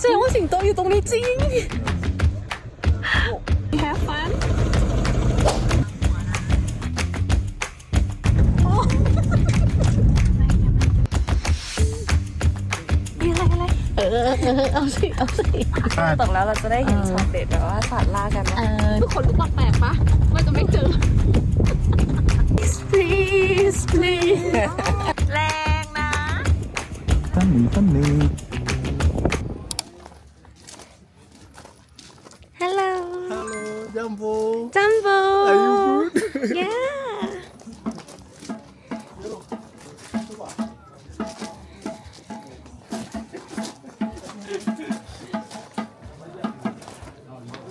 แสดงว่าสิงโตอยู่ตรงนี้จริง Have fun มีอะไรอะไรเออเออเออเอาสิ เอาสิ ตกแล้วเราจะได้เห็นช็อตเด็ดแบบว่าสัตว์ล่ากันนะ เออ ทุกคนรู้ปากแปลกปะว่าจะไม่เจอ please please แรงนะ Funny, funny. Hello Jumbo. Jumbo Are you good? Yeah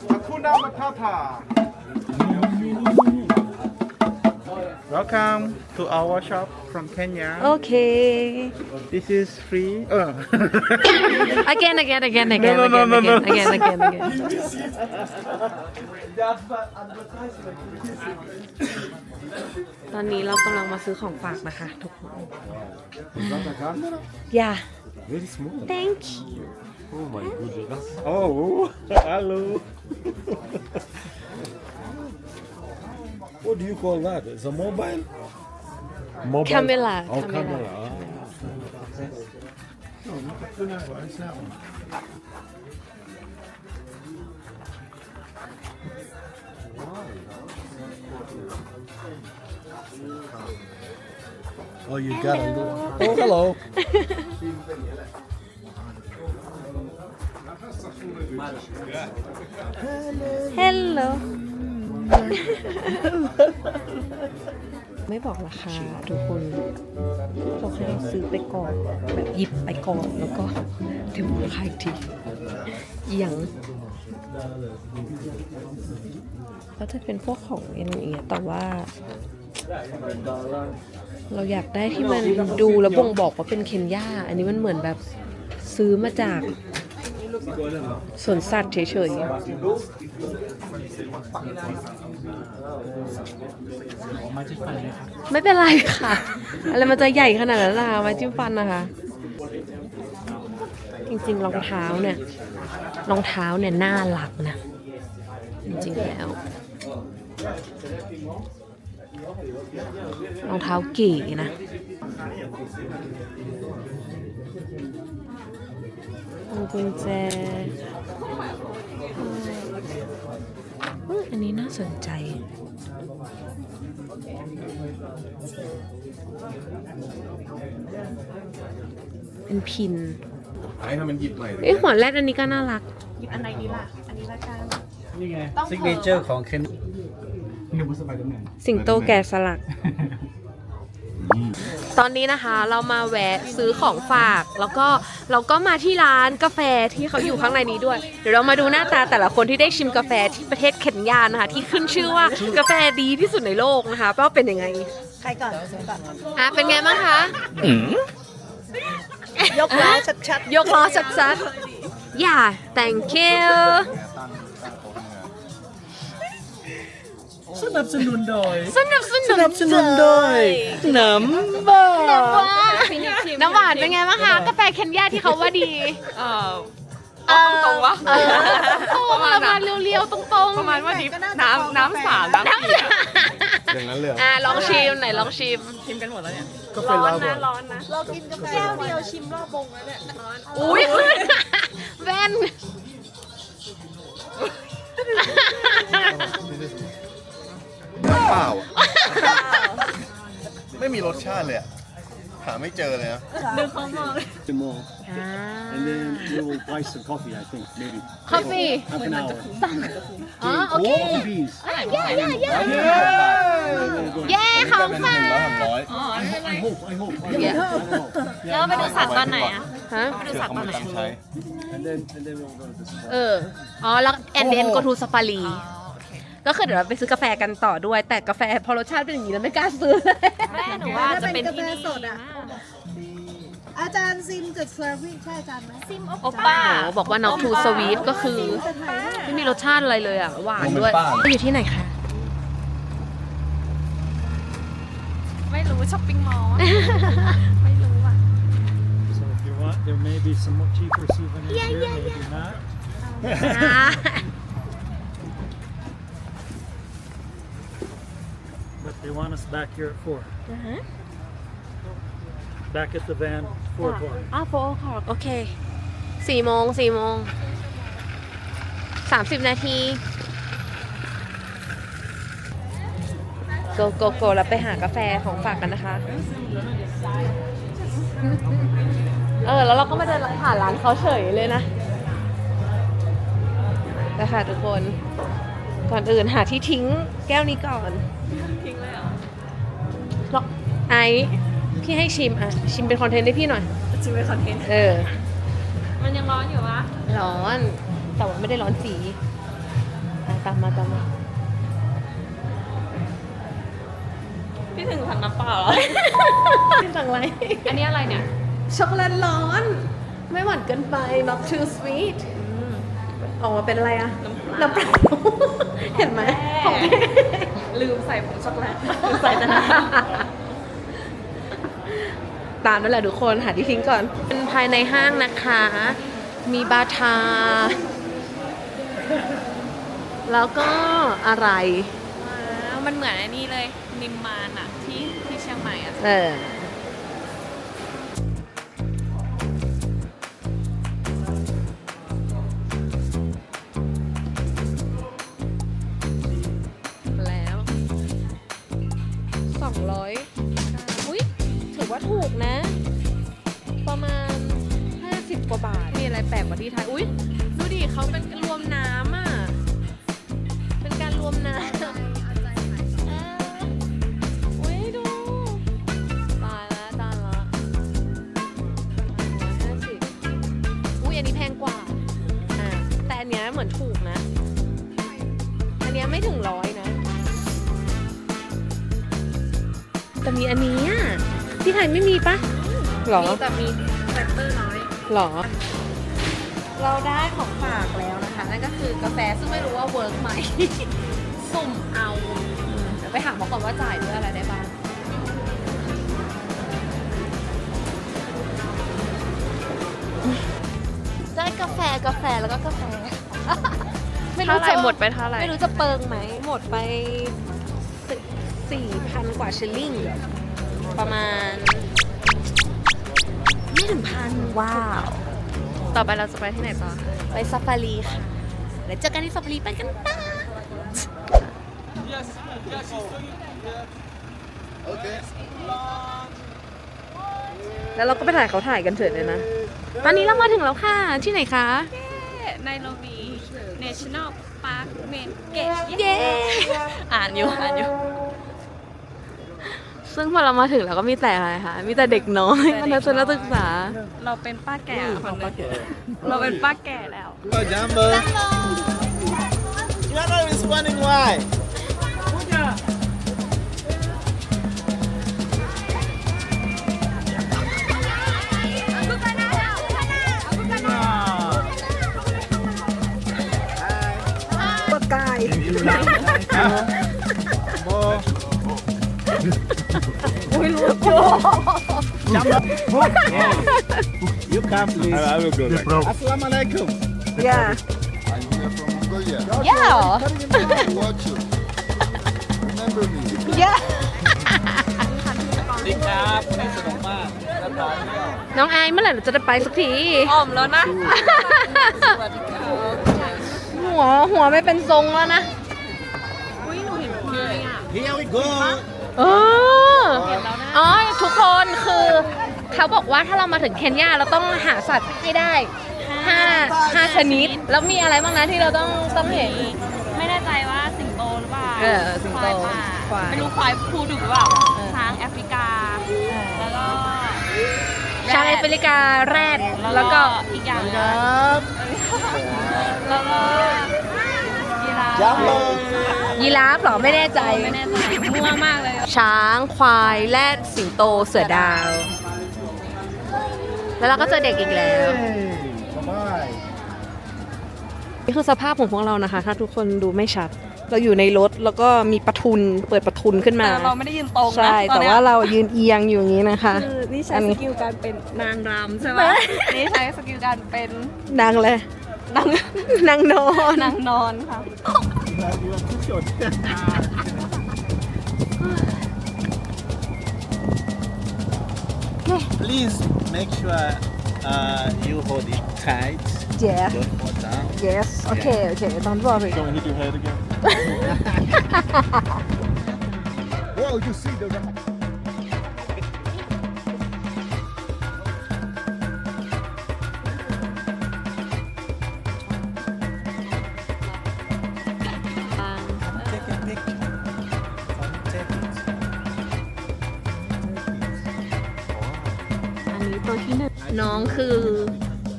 Hakuna Matata. Welcome to our shop from Kenya. Okay This is free. Uh. Again again again again No, no, again no, no, again no. again again again ตอนนี้เรากำลังมาซื้อของฝากนะคะทุกคน Yeah Very small. Thank you Oh my goodness. oh, hello. What do you call that? It's a mobile? Mobile. Camera, Oh, camera. camera. Ah. Oh, you got a little. Oh, hello. Hello ไม่บอกราคาทุกคนบอกให้เราซื้อไปก่อนแบบหยิบไปก่อนแล้วก็เดี๋ยวบอกราคาอีกทีอย่างก็จะเป็นพวกของอย่างเงี้ยแต่ว่าเราอยากได้ที่มันดูแล้วบ่งบอกว่าเป็นเคนยาอันนี้มันเหมือนแบบซื้อมาจาก สวนสัตว์เฉยๆไม่เป็นไรค่ะ อะไรมันจะใหญ่ขนาดนั้นล่ะไม้จิ้มฟันนะคะ จริงๆรองเท้าเนี่ยรองเท้าเนี่ยน่ารักนะ จริงๆแล้วรองเท้าเก๋นะ พวงกุญแจเอ้ยอันนี้น่าสนใจ เป็นพินให้ทำมันหยิบใหม่เอ้ยหัวแรดอันนี้ก็น่ารักอันไหนดีล่ะ อันนี้ละกัน นี่ไงต้องซิกเนเจอร์ของเคนหนึ่งสไปเดอร์แมนสิงโตแกะสลัก ตอนนี้นะคะเรามาแวะซื้อของฝาก แล้วก็เราก็มาที่ร้านกาแฟที่เขาอยู่ข้างในนี้ด้วย เดี๋ยวเรามาดูหน้าตาแต่ละคนที่ได้ชิมกาแฟที่ประเทศเคนยานะคะ ที่ขึ้นชื่อว่ากาแฟดีที่สุดในโลกนะคะว่าเป็นยังไงใครก่อนใครก่อนอะเป็นไงบ้างคะยกล้อชัดยกล้อชัดๆอย่า thank you สนับสนุนโดย สนับสนุนสนับสนุนโดยน้ำบ้าน้ำหวานเป็นไงบ้างคะกาแฟเคนยาที่เขาว่าดี เออเอาตรงๆวะเออตรงประมาณเรียวๆตรงๆประมาณว่าดิฟน้ำน้ำสามน้ำสี่อะอย่างนั้นเลยเหรออะลองชิมไหนลองชิมชิมกันหมดแล้วเนี่ยก็เป็นเราแบบร้อนนะๆเรากินกาแฟแก้วเดียวชิมรอบวงแล้วเนี่ยอุ้ยแว่นน้ำ เปล่าอะไม่มีรสชาติเลยอะหาไม่เจอเลยนะ more and then we will buy some coffee I think maybe คอฟฟี่ half an hour อ๋อ โอเค Coffee beans เย้เย้เย้เย้ของฝากร้อยสามร้อย I hope I hope I hope I hope แล้วไปดูสัตว์ตอนไหนอะฮะเชื่อเขาไม่ตั้งใช้ and then and then we'll go to the เอออ๋อ แล้วแอนเดนโกทูซาฟารี ก็คือเดี๋ยวเราไปซื้อกาแฟกันต่อด้วย แต่กาแฟพอรสชาติเป็นอย่างนี้แล้วไม่กล้าซื้อเลยแม่หนูว่าจะเป็นที่นี่ถ้าเป็นกาแฟสดอะอาจารย์ซิมจุดเซอร์วิสใช่อาจารย์ไหมซิมโอป้าโอ้บอกว่า not too sweet ก็คือไม่มีรสชาติอะไรเลยอะหวานด้วยโมเมนต้าอยู่ที่ไหนคะไม่รู้ช้อปปิ้งมอลล์ไม่รู้อะ so if you want there may be some more cheaper souvenirs here maybe But want us back here at 4. Back at the van, 4 o'clock. อ้าวโฟค่ะโอเคสี่โมงสี่โมงสามสิบนาที โกโกโกแล้วไปหากาแฟของฝากกันนะคะ เออ แล้วเราก็มาเดินผ่านร้านเขาเฉยเลยนะนะคะทุกคน ก่อนอื่นหาที่ทิ้งแก้วนี้ก่อน ไอซ์พี่ให้ชิมอะ ชิมเป็นคอนเทนต์ให้พี่หน่อย ชิมเป็นคอนเทนต์ เออ มันยังร้อนอยู่วะ ร้อน แต่ว่าไม่ได้ร้อนสีอะตามมาตามมา พี่ถึงสั่งน้ำเปล่าเหรอสั่งอะไร อันนี้อะไรเนี่ย ช็อกโกแลตร้อน ไม่หวานเกินไป not too sweet ออกมาเป็นอะไรอะน้ำเปล่าเห็นไหมของแม่ลืมใส่ผงช็อกโกแลตลืมใส่แต่น้ ตามนั่นแหละทุกคนหาที่ทิ้งก่อน เป็นภายในห้างนะคะ มีบาร์ทา แล้วก็อะไรำว้าวมันเหมือนไอ้นี่เลย นิมมานอะที่ที่เชียงใหม่อะ เออ แต่มีอันนี้อะที่ไทยไม่มีปะหรอมีแต่มีแฟตเตอร์น้อย หรอ เราได้ของฝากแล้วนะคะ นั่นก็คือกาแฟซึ่งไม่รู้ว่าเวิร์กไหม สุ่มเอาเดี๋ยวไปถามเขาก่อนว่าจ่ายด้วยอะไรได้บ้างได้กาแฟกาแฟแล้วก็กาแฟไม่รู้เท่าไหร่จะหมดไปเท่าไหร่ไม่รู้จะเปิงไหมหมดไป สี่พันกว่าชิลลิงประมาณไม่ถึงพันว้าว ต่อไปเราจะไปที่ไหนต่อคะไปซาฟารีค่ะเดี๋ยวเจอกันที่ซาฟารีไปกันป้า Okay. แล้วเราก็ไปถ่ายเขาถ่ายกันเถิดเลยนะ ตอนนี้เรามาถึงแล้วค่ะ ที่ไหนคะ ไนโรบี National Park m a n เกตเย้ อ่านอยู่ อ่านอยู่ ซึ่งพอเรามาถึงเราก็มีแต่อะไรคะ มีแต่เด็กน้อยคณะนักศึกษา เราเป็นป้าแก่คนนึงเราเป็นป้าแก่แล้ว Hello, Jumbo. You're not responding why? You come, please. I will go back. Assalamu alaikum. yeah Are you here from Mongolia? yeah Watch you. Remember me. yeah ดีครับวันนี้สนุกมากแล้วต่อเที่ยวน้องไอายเมื่อไหร่เราจะได้ไปสักที อ้อมแล้วนะหัวหัวไม่เป็นทรงแล้วนะ Here we go. เอออ๋อทุกคนคือเขาบอกว่าถ้าเรามาถึงเคนยาเราต้องหาสัตว์ให้ได้ห้าห้าชนิด แล้วมีอะไรบ้างนะที่เราต้องต้องเห็น ไม่แน่ใจว่าสิงโตหรือเปล่าเออสิงโตควายป่าควายไม่รู้ควายพูดถูกหรือเปล่าเออช้างแอฟริกา แล้วก็ชางแอฟริกาแรดแล้แล้ววก็ก็อีกอย่างหนึงแล้วก็ยีราฟ Jumbo. ยีราฟเหรอไม่แน่ใจ ไม่แน่ใจมั่วมากเลย ช้างควายแรดสิงโตเสือดาว แล้วเราก็เจอเด็กอีกแล้ว Bye. นี่คือสภาพของพวกเรานะคะ ถ้าทุกคนดูไม่ชัด เราอยู่ในรถแล้วก็มีประทุนเปิดประทุนขึ้นมา แต่เราไม่ได้ยืนตรงนะใช่ตอนแต่เนี้ยว่าเรายืนเอียงอยู่อย่างนี้นะคะ คือนี่ใช้อันสนี้กิลการเป็นนางรำใช่ไหมนี่ใช้สกิลการเป็นดังเลยนั่งนั่งนอน นางนอนค่ะ Please make sure uh, you hold it tight. Yeah Don't fall down. yes okay okay don't worry Don't hit your head again. Whoa, you see the Take ตัวที่หนึ่งน้องคือ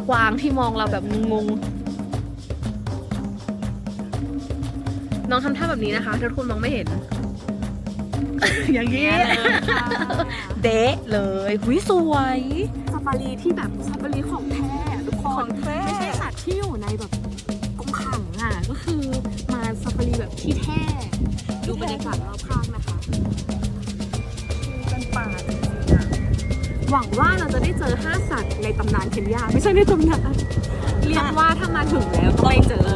กวางที่มองเราแบบงงๆน้องทำท่าแบบนี้นะคะทุกคนมองไม่เห็น อย่างนี้เดะเลยหุยสวย ซาฟารีที่แบบซาฟารีของแท้ทุกคนไม่ใช่สัตว์ที่อยู่ในแบบกรงขังอะก็คือมาซาฟารีแบบที่แท้ดูบรรยากาศรอบข้างนะคะเป็นป่าจริงๆอะ หวังว่าเราจะได้เจอห้าสัตว์ในตำนานเคนยาไม่ใช่ในตำนานเรียกว่าถ้ามาถึงแล้วต้องได้เจอ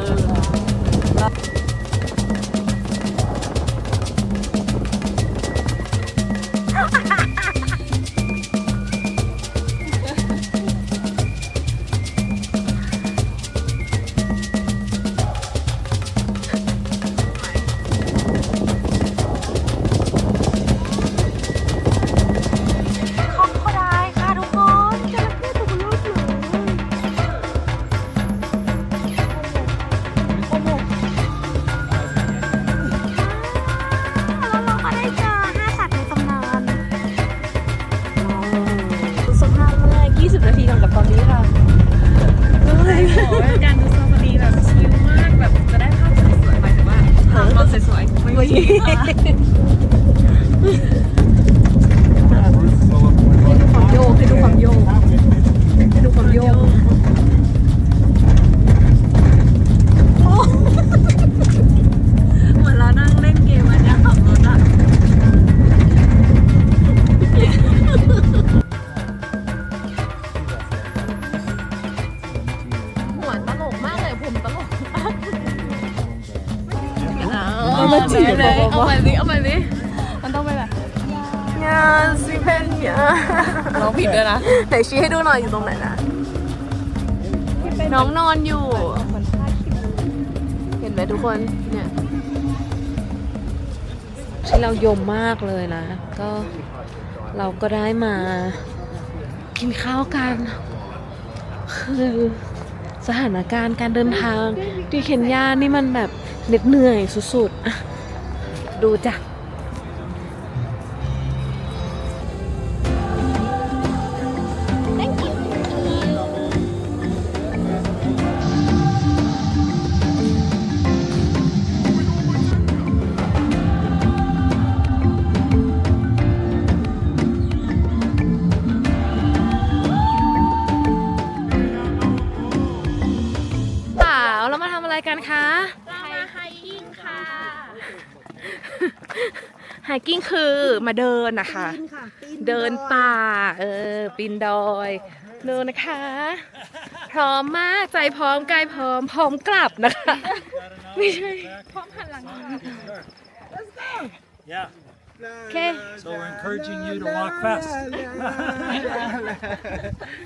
ชี้ให้ดูหน่อยอยู่ตรงไหนนะ น้องนอนอยู่ เห็นไหมทุกคนเนี่ยที่เรายมมากเลยนะ ก็เราก็ได้มากินข้าวกัน คือสถานการณ์การเดินทางที่เคนยานี่มันแบบเหน็ดเหนื่อยสุดๆ ดูจ้ะ ฮกิ้งคือมาเดินนะคะ ปีนค่ะปีนเดินป่า เออ ปีนดอยเดินนะคะ พร้อมมากใจพร้อมกายพร้อมพร้อมกลับนะคะ ไม่ใช่ Yeah. โอเค So we're encouraging you to walk fast.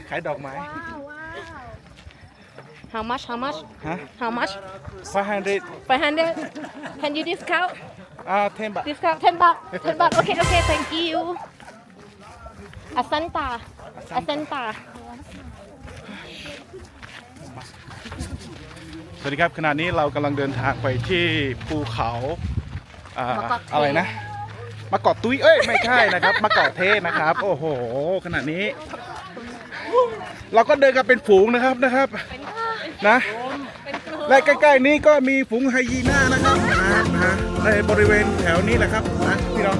ขายดอกไม้ how much how much ฮะ how much 500 500 can you discount อ่า10บาท discount 10 baht 10 baht okay okay thank you asanta asanta สวัสดีครับขณะนี้เรากำลังเดินทางไปที่ภูเขาอ่ามะกอกเทศอะไรนะมะกอกตุ้ยเอ้ยไม่ใช่นะครับมะกอกเทศนะครับ โอ้โหขณะนี้ เราก็เดินกันเป็นฝูงนะครับนะครับนะและใกล้ๆนี้ก็มีฝูงไฮยีน่านะครับนะนะในบริเวณแถวนี้แหละครับนะพี่น้อง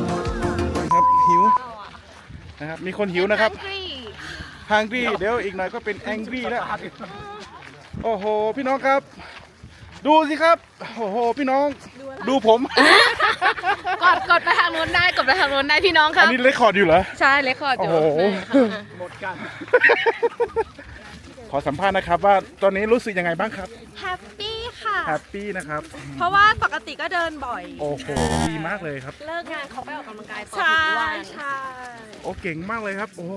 นะครับหิวนะครับมีคนหิวนะครับฮังกี้เดี๋ยวอีกหน่อยก็เป็นแองกี้แล้วโอ้โห พี่น้องครับ ดูสิครับ โอ้โห พี่น้อง ดูผม กดกดไปทางนู้นได้ กดไปทางนู้นได้พี่น้องคอัรันบนี้เลคคอร์ดอยู่เหรอ ใช่เลคคอร์ดอยู่ โอ้โหใช่ค่ะ ขอสัมภาษณ์นะครับ ว่าตอนนี้รู้สึกยังไงบ้างครับแฮปปี้ค่ะ แฮปปี้นะครับ เพราะว่าปกติก็เดินบ่อย โอ้โหดีมากเลยครับ เลิกงานเขาไปออกกำลังกายต่อใช่ทุกวันใช่โอ้เก่งมากเลยครับ โอ้โห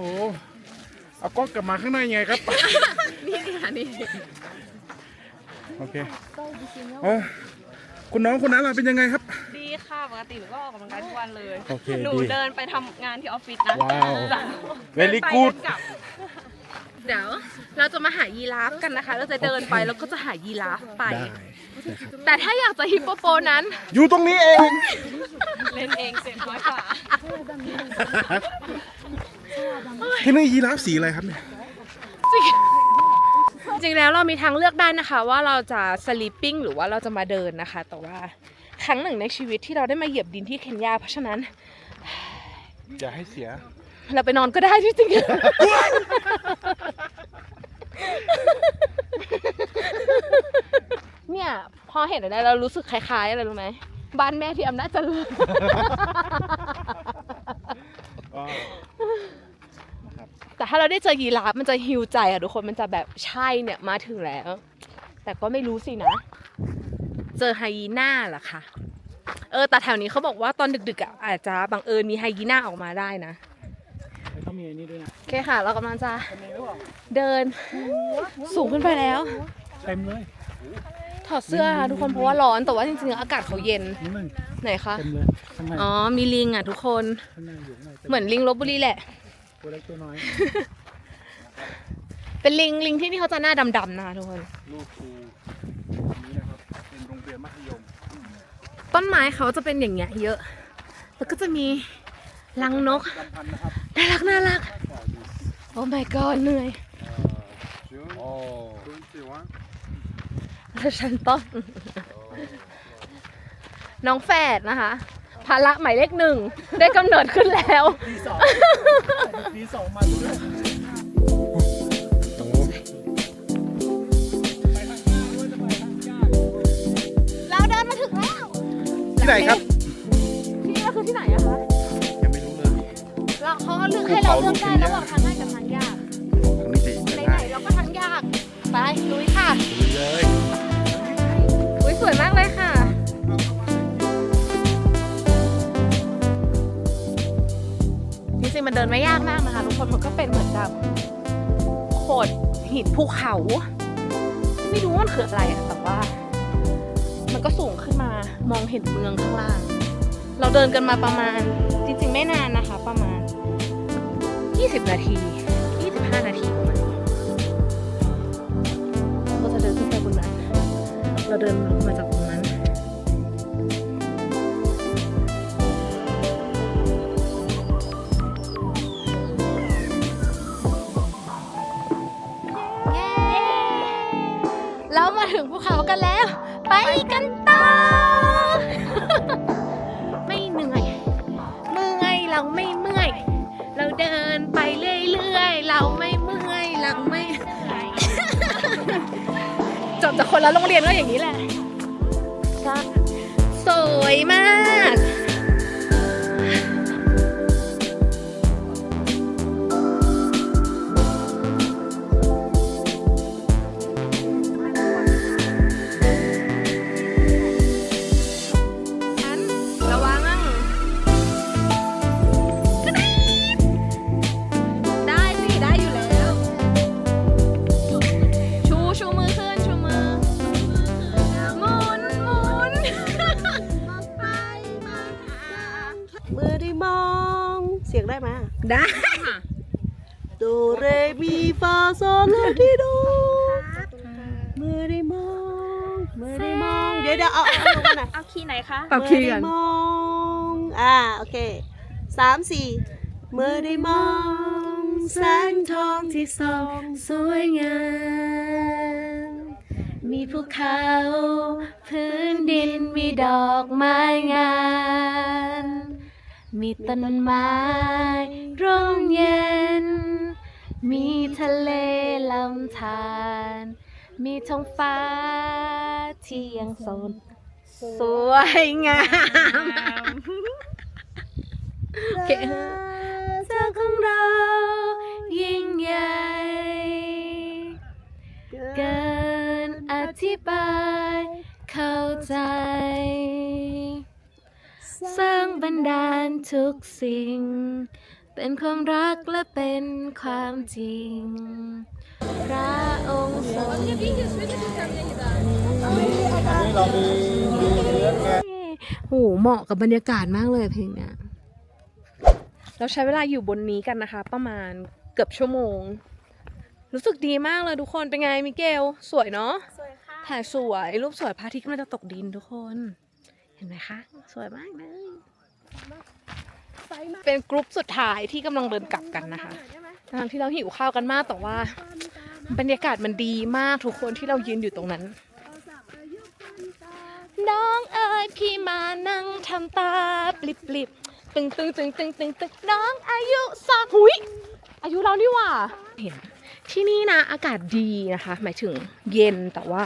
เอากล้องกลับมาข้างในไงครับ นี่ค่ะนี่โอเคเออคุณน้องคนนั้นล่ะเป็นยังไงครับ ดีค่ะปกติหนูก็ออกกำลังกายทุกวันเลยโอเคหนูดี เดินไปทำงานที่ออฟฟิศนะว้าวจ้ะ Very เดินไป good เดินกลับ เดี๋ยวเราจะมาหายีราฟกันนะคะ เราจะเดินไปแล้วก็จะหายีราฟไป ได้แต่ถ้าอยากจะฮิปโปโปนั้น อยู่ตรงนี้เอง เล่นเองเสียงน้อยกว่าที่นี่ยีราฟสีอะไรครับเนี่ย จริงๆแล้วเรามีทางเลือกได้นะคะ ว่าเราจะสลิปปิ้งหรือว่าเราจะมาเดินนะคะ แต่ว่าครั้งหนึ่งในชีวิตที่เราได้มาเหยียบดินที่เคนยา เพราะฉะนั้น อย่าให้เสีย เราไปนอนก็ได้ที่จริง เนี่ย พอเห็นอะไรเรารู้สึกคล้ายๆอะไรรู้ไหมบ้านแม่ที่อำนาจเจริญแต่ถ้าเราได้เจอยีราฟมันจะฮิวใจอะทุกคนมันจะแบบใช่เนี่ยมาถึงแล้ว แต่ก็ไม่รู้สินะ เจอไฮยีน่าเหรอคะเออแต่แถวนี้เขาบอกว่าตอนดึกๆอะอาจจะบังเอิญมีไฮยีน่าออกมาได้นะเขา มีอันนี้ด้วยนะโอเคค่ะ เรากำลังจะเดินสูงขึ้นไปแล้ว เต็มเลยถอดเสื้อค่ะทุกคนเพราะว่าร้อนแต่ว่าจริงๆอากาศเขาเย็นนี่มึงไหนคะ เต็มเลยข้างในอ๋อ มีลิงอะทุกคน ข้างในอยู่ข้างในเหมือนลิงลบบุรีแหละ ตัวเล็กตัวน้อยเป็นลิงลิงที่นี่เขาจะหน้าดำๆนะคะทุกคน ลูกครูนี้นะครับเป็นโรงเรียนมัธยมต้นไม้เขาจะเป็นอย่างเงี้ยเยอะ แล้วก็จะมี รังนกลำพันธ์นะครับน่ารักน่ารักโอ้ my god เหนื่อยโอ้แล้วฉันต้องน้องแฝดนะคะภาระหมายเลขหนึ่งได้กำเนิดขึ้นแล้วปีสองมาดูด้วยเราเดินมาถึงแล้ว ที่ไหนครับ เราเขาก็เลือกให้เราเลือกได้ระหว่างทางง่ายกับทางยากทางนี้สิไหนๆเราก็ทางยาก ไปลุยค่ะเลยอุ้ยสวยมากเลยค่ะ จริงๆมันเดินไม่ยากมากนะคะทุกคนมันก็เป็นเหมือนกับโขดหินภูเขา ไม่รู้ว่ามันคืออะไรอะแต่ว่า มันก็สูงขึ้นมามองเห็นเมืองข้างล่าง เราเดินกันมาประมาณจริงๆไม่นานนะคะ ประมาณ 20 นาที 25 นาทีประมาณนี้เราจะเดินขึ้นไปบนนั้น เราเดินมาจากตรงนั้นเย้เรามาถึงภูเขากันแล้ว ไปกัน คนละโรงเรียนก็อย่างนี้แหละ มือได้มองมือได้มองเดี๋ยวเดี๋ยวเอาเอาลงมาหน่อยเอาคีย์ไหนคะปรับคีย์กันเมื่อได้มองอ่าโอเคสามสี่เมื่อได้มองแสงทองที่ส่องสวยงาม มีภูเขา พื้นดินมีดอกไม้งาม มีต้นไม้ร่มเย็น มีทะเลลำธาร มีท้องฟ้าที่ยังสดสวยงาม โอเคเจ้าของเรายิ่งใหญ่ธิบายเข้าใจ สร้างบันดาลทุกสิ่ง เป็นความรักและเป็นความจริง พระองค์ทรงเรามีมีเนื้อแกะโหเหมาะกับบรรยากาศมากเลยเพลงเนี้ยเราใช้เวลาอยู่บนนี้กันนะคะ ประมาณเกือบชั่วโมง รู้สึกดีมากเลยทุกคนเป็นไงมิเกล สวยเนาะสวยค่ะถ่ายสวยรูปสวยพระอาทิตย์กำลังจะตกดินทุกคน เห็นไหมคะ สวยมากเลยเป็นกรุ๊ปสุดท้ายที่กำลังเดินกลับกันนะคะทางที่เราหิวข้าวกันมากแต่ว่า บรรยากาศมันดีมากทุกคนที่เรายืนอยู่ตรงนั้น น้องเอ๋ยพี่มานั่งทำตาปลิบปลิบตึงตึงตึงตึงตึงตึงน้องอายุสองหุยอายุเรานี่หว่าเห็นที่นี่นะอากาศดีนะคะ หมายถึงเย็นแต่ว่า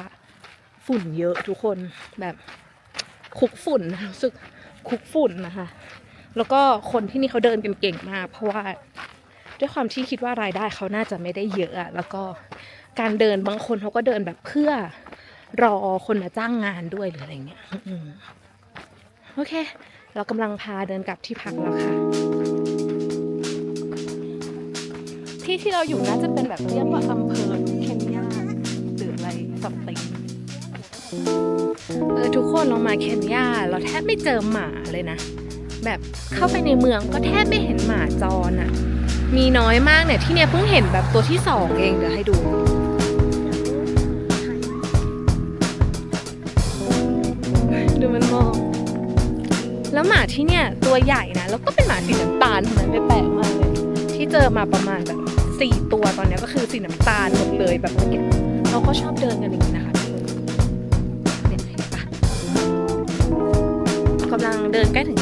ฝุ่นเยอะทุกคนแบบคุกฝุ่นรู้สึกคุกฝุ่นนะคะ แล้วก็คนที่นี่เขาเดินกันเก่งมากเพราะว่า ด้วยความที่คิดว่ารายได้เขาน่าจะไม่ได้เยอะอะแล้วก็การเดินบางคนเขาก็เดินแบบเพื่อรอคนมาจ้างงานด้วยหรืออะไรเงี้ยโอเค เรากำลังพาเดินกลับที่พักแล้วค่ะ ที่ที่เราอยู่น่าจะเป็นแบบเรียกว่าอำเภอเคนยาหรืออะไรสัมติงเออทุกคนเรามาเคนยาเราแทบไม่เจอหมาเลยนะ แบบเข้าไปในเมืองก็แทบไม่เห็นหมาจรอะ มีน้อยมากเนี่ย ที่เนี่ยเพิ่งเห็นแบบตัวที่สองเองเดี๋ยวให้ดูดูมันมอง แล้วหมาที่เนี่ยตัวใหญ่นะ แล้วก็เป็นหมาสีน้ำตาลทำไมไม่แปลกมากเลย ที่เจอมาประมาณแบบสี่ตัวตอนเนี้ยก็คือสีน้ำตาลหมดเลยแบบเมื่อกี้เขาก็ชอบเดินกันอย่างนี้นะคะกำลังเดินใกล้ถึง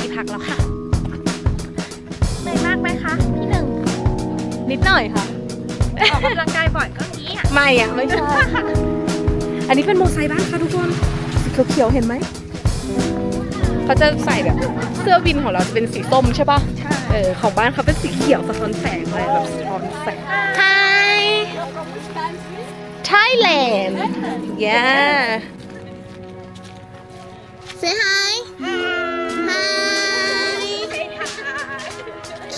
นิดหน่อยค่ะ ออกกำลังกายบ่อยก็งี้อะไม่อะไม่ใช่อันนี้เป็นโมอไซค์บ้านค่ะทุกคนสีเขียวๆเห็นไหมเขาจะใส่แบบเสื้อวินของเราจะเป็นสีส้มใช่ปะใช่เออของบ้านเขาเป็นสีเขียวสะท้อนแสงอะไรแบบสะท้อนแสง Hi Thailand Yeah Say hi Hi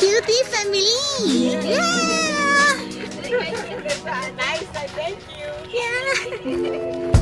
Cutie family. Yeah. Nice thank you. Yeah